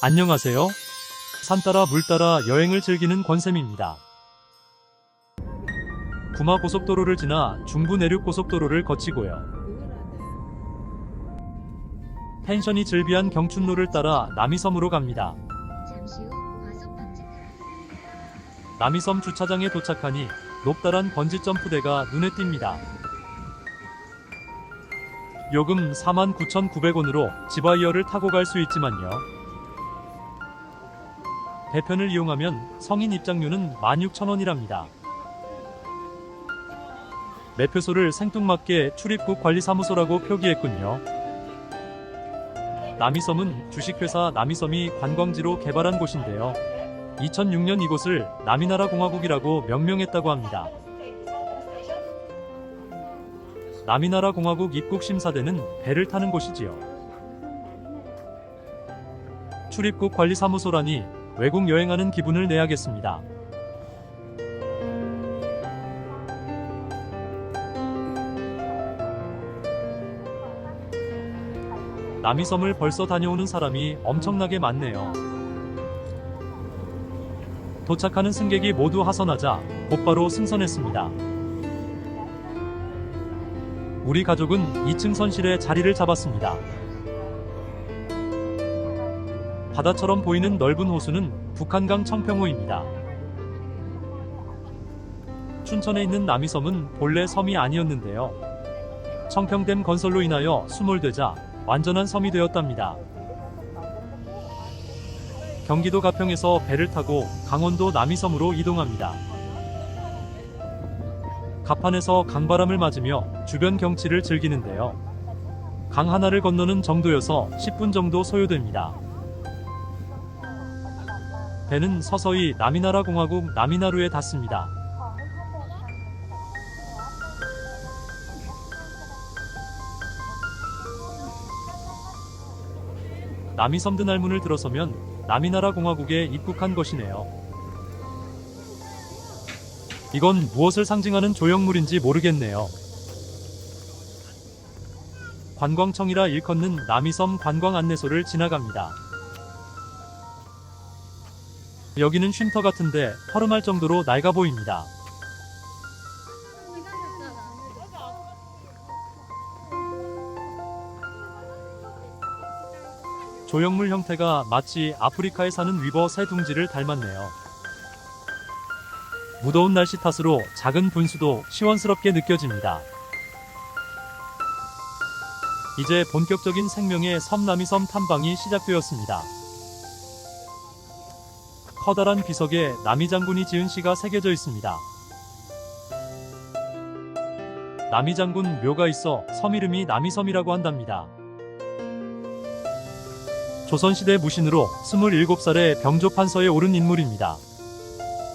안녕하세요. 산 따라 물 따라 여행을 즐기는 권쌤입니다. 구마 고속도로를 지나 중부 내륙 고속도로를 거치고요. 펜션이 즐비한 경춘로를 따라 남이섬으로 갑니다. 남이섬 주차장에 도착하니 높다란 번지 점프대가 눈에 띕니다. 요금 49,900원으로 지바이어를 타고 갈 수 있지만요. 배편을 이용하면 성인 입장료는 16,000원이랍니다. 매표소를 생뚱맞게 출입국 관리사무소라고 표기했군요. 남이섬은 주식회사 남이섬이 관광지로 개발한 곳인데요. 2006년 이곳을 남이나라 공화국이라고 명명했다고 합니다. 남이나라 공화국 입국 심사대는 배를 타는 곳이지요. 출입국 관리 사무소라니 외국 여행하는 기분을 내야겠습니다. 남이섬을 벌써 다녀오는 사람이 엄청나게 많네요. 도착하는 승객이 모두 하선하자 곧바로 승선했습니다. 우리 가족은 2층 선실에 자리를 잡았습니다. 바다처럼 보이는 넓은 호수는 북한강 청평호입니다. 춘천에 있는 남이섬은 본래 섬이 아니었는데요. 청평댐 건설로 인하여 수몰되자 완전한 섬이 되었답니다. 경기도 가평에서 배를 타고 강원도 남이섬으로 이동합니다. 갑판에서 강바람을 맞으며 주변 경치를 즐기는데요. 강 하나를 건너는 정도여서 10분 정도 소요됩니다. 배는 서서히 남이나라 공화국 남이나루에 닿습니다. 남이섬 드날문을 들어서면 남이나라 공화국에 입국한 것이네요. 이건 무엇을 상징하는 조형물인지 모르겠네요. 관광청이라 일컫는 남이섬 관광 안내소를 지나갑니다. 여기는 쉼터 같은데 허름할 정도로 낡아 보입니다. 조형물 형태가 마치 아프리카에 사는 위버 새 둥지를 닮았네요. 무더운 날씨 탓으로 작은 분수도 시원스럽게 느껴집니다. 이제 본격적인 생명의 섬남이섬 탐방이 시작되었습니다. 커다란 비석에 남이 장군이 지은 시가 새겨져 있습니다. 남이 장군 묘가 있어 섬 이름이 남이섬이라고 한답니다. 조선시대 무신으로 27살에 병조판서에 오른 인물입니다.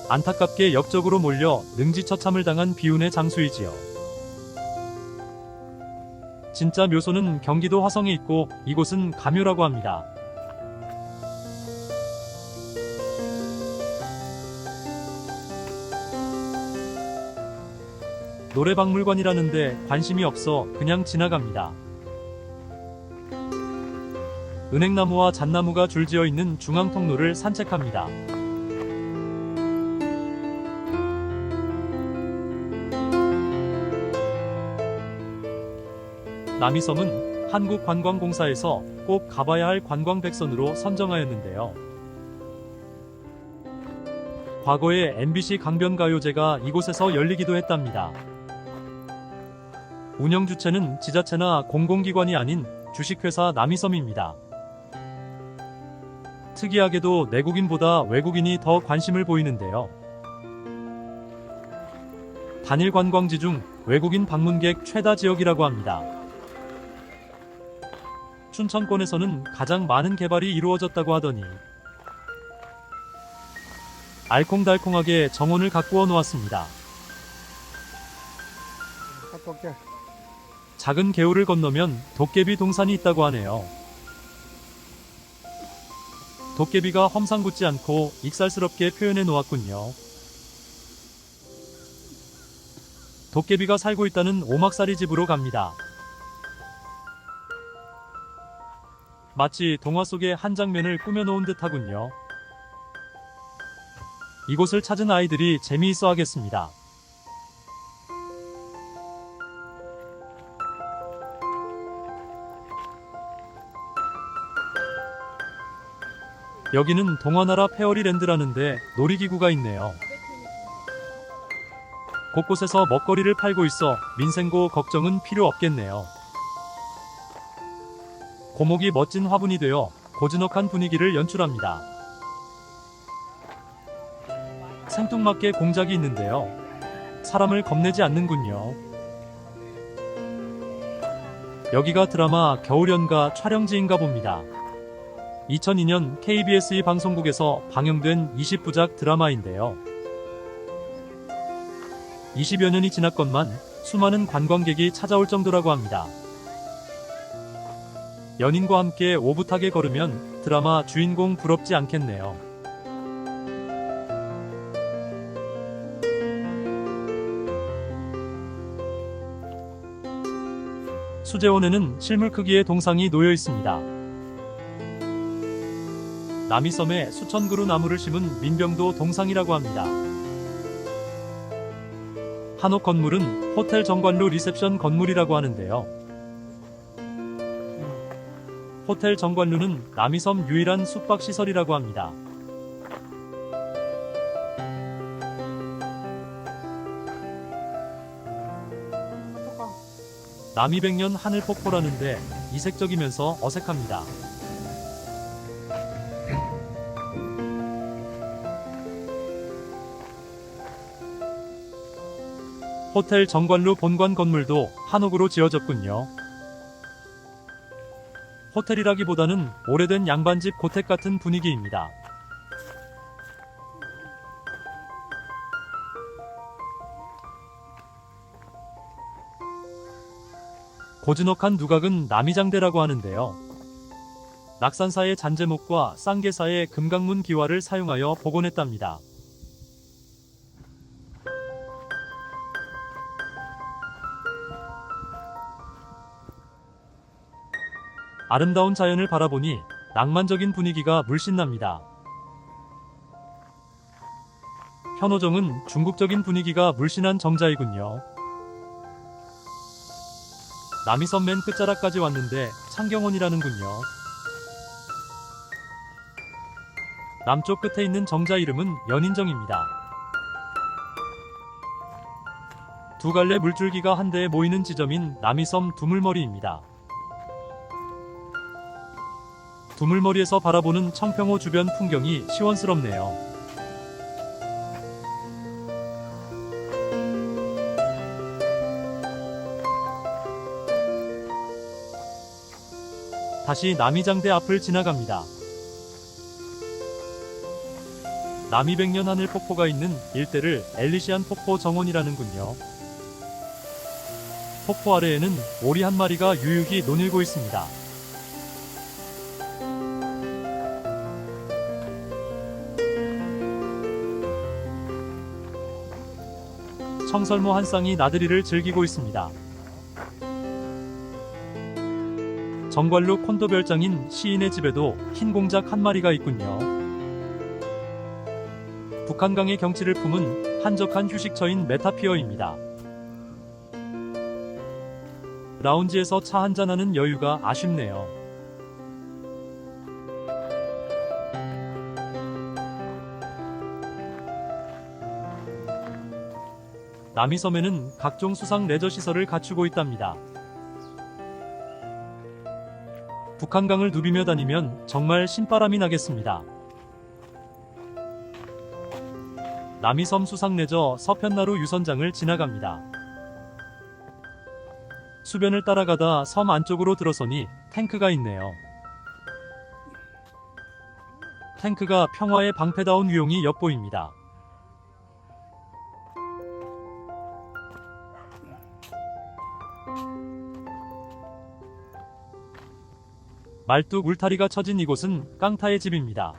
안타깝게 역적으로 몰려 능지처참을 당한 비운의 장수이지요. 진짜 묘소는 경기도 화성에 있고 이곳은 가묘라고 합니다. 노래박물관이라는데 관심이 없어 그냥 지나갑니다. 은행나무와 잣나무가 줄지어 있는 중앙 통로를 산책합니다. 남이섬은 한국관광공사에서 꼭 가봐야 할 관광백선으로 선정하였는데요. 과거에 MBC 강변가요제가 이곳에서 열리기도 했답니다. 운영 주체는 지자체나 공공기관이 아닌 주식회사 남이섬입니다. 특이하게도 내국인보다 외국인이 더 관심을 보이는데요. 단일 관광지 중 외국인 방문객 최다 지역이라고 합니다. 춘천권에서는 가장 많은 개발이 이루어졌다고 하더니 알콩달콩하게 정원을 가꾸어 놓았습니다. 작은 개울을 건너면 도깨비 동산이 있다고 하네요. 도깨비가 험상궂지 않고 익살스럽게 표현해 놓았군요. 도깨비가 살고 있다는 오막살이 집으로 갑니다. 마치 동화 속의 한 장면을 꾸며놓은 듯 하군요. 이곳을 찾은 아이들이 재미있어 하겠습니다. 여기는 동화나라 페어리랜드라는데 놀이기구가 있네요. 곳곳에서 먹거리를 팔고 있어 민생고 걱정은 필요 없겠네요. 고목이 멋진 화분이 되어 고즈넉한 분위기를 연출합니다. 생뚱맞게 공작이 있는데요. 사람을 겁내지 않는군요. 여기가 드라마 겨울연가 촬영지인가 봅니다. 2002년 KBS 방송국에서 방영된 20부작 드라마인데요. 20여 년이 지났건만 수많은 관광객이 찾아올 정도라고 합니다. 연인과 함께 오붓하게 걸으면 드라마 주인공 부럽지 않겠네요. 수제원에는 실물 크기의 동상이 놓여 있습니다. 남이섬에 수천 그루 나무를 심은 민병도 동상이라고 합니다. 한옥 건물은 호텔 정관루 리셉션 건물이라고 하는데요. 호텔 정관루는 남이섬 유일한 숙박시설이라고 합니다. 남이백년 하늘 폭포라는데 이색적이면서 어색합니다. 호텔 정관루 본관 건물도 한옥으로 지어졌군요. 호텔이라기보다는 오래된 양반집 고택 같은 분위기입니다. 고즈넉한 누각은 남이장대라고 하는데요. 낙산사의 잔재목과 쌍계사의 금강문 기와를 사용하여 복원했답니다. 아름다운 자연을 바라보니 낭만적인 분위기가 물씬 납니다. 현호정은 중국적인 분위기가 물씬한 정자이군요. 남이섬 맨 끝자락까지 왔는데 창경원이라는군요. 남쪽 끝에 있는 정자 이름은 연인정입니다. 두 갈래 물줄기가 한데에 모이는 지점인 남이섬 두물머리입니다. 두물머리에서 바라보는 청평호 주변 풍경이 시원스럽네요. 다시 남이장대 앞을 지나갑니다. 남이백년 하늘 폭포가 있는 일대를 엘리시안 폭포 정원이라는군요. 폭포 아래에는 오리 한 마리가 유유히 논일고 있습니다. 청설모 한 쌍이 나들이를 즐기고 있습니다. 정관루 콘도 별장인 시인의 집에도 흰 공작 한 마리가 있군요. 북한강의 경치를 품은 한적한 휴식처인 메타피어입니다. 라운지에서 차 한잔하는 여유가 아쉽네요. 남이섬에는 각종 수상 레저 시설을 갖추고 있답니다. 북한강을 누비며 다니면 정말 신바람이 나겠습니다. 남이섬 수상 레저 서편나루 유선장을 지나갑니다. 수변을 따라가다 섬 안쪽으로 들어서니 탱크가 있네요. 탱크가 평화의 방패다운 위용이 엿보입니다. 말뚝 울타리가 쳐진 이곳은 깡타의 집입니다.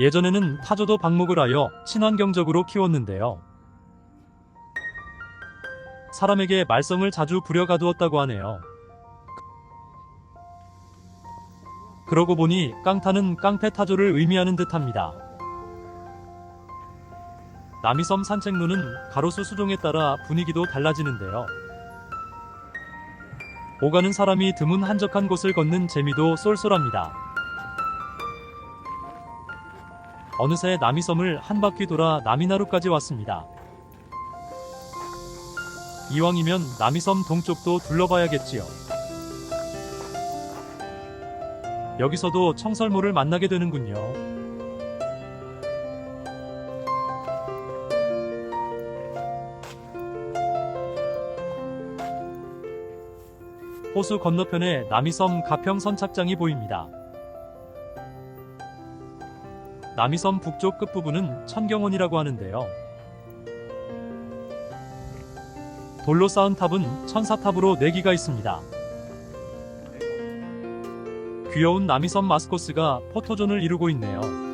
예전에는 타조도 방목을 하여 친환경적으로 키웠는데요. 사람에게 말썽을 자주 부려가두었다고 하네요. 그러고 보니 깡타는 깡패 타조를 의미하는 듯합니다. 남이섬 산책로는 가로수 수종에 따라 분위기도 달라지는데요. 오가는 사람이 드문 한적한 곳을 걷는 재미도 쏠쏠합니다. 어느새 남이섬을 한 바퀴 돌아 남이나루까지 왔습니다. 이왕이면 남이섬 동쪽도 둘러봐야겠지요. 여기서도 청설모를 만나게 되는군요. 호수 건너편에 남이섬 가평 선착장이 보입니다. 남이섬 북쪽 끝부분은 천경원이라고 하는데요. 돌로 쌓은 탑은 천사탑으로 4기가 있습니다. 귀여운 남이섬 마스코스가 포토존을 이루고 있네요.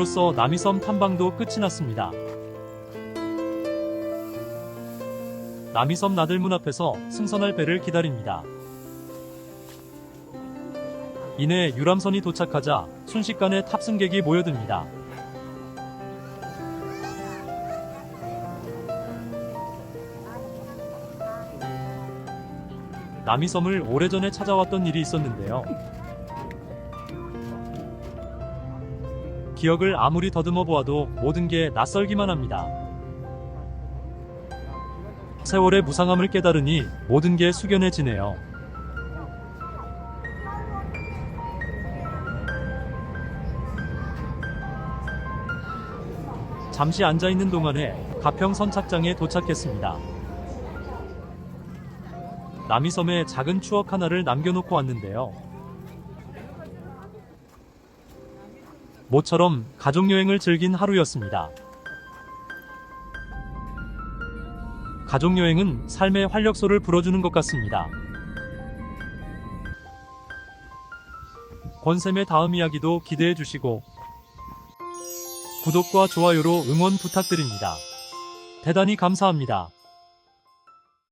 이로써 남이섬 탐방도 끝이 났습니다. 남이섬 나들문 앞에서 승선할 배를 기다립니다. 이내 유람선이 도착하자 순식간에 탑승객이 모여듭니다. 남이섬을 오래전에 찾아왔던 일이 있었는데요. 기억을 아무리 더듬어 보아도 모든 게 낯설기만 합니다. 세월의 무상함을 깨달으니 모든 게 숙연해지네요. 잠시 앉아 있는 동안에 가평 선착장에 도착했습니다. 남이섬에 작은 추억 하나를 남겨놓고 왔는데요. 모처럼 가족여행을 즐긴 하루였습니다. 가족여행은 삶의 활력소를 불어주는 것 같습니다. 권쌤의 다음 이야기도 기대해 주시고 구독과 좋아요로 응원 부탁드립니다. 대단히 감사합니다.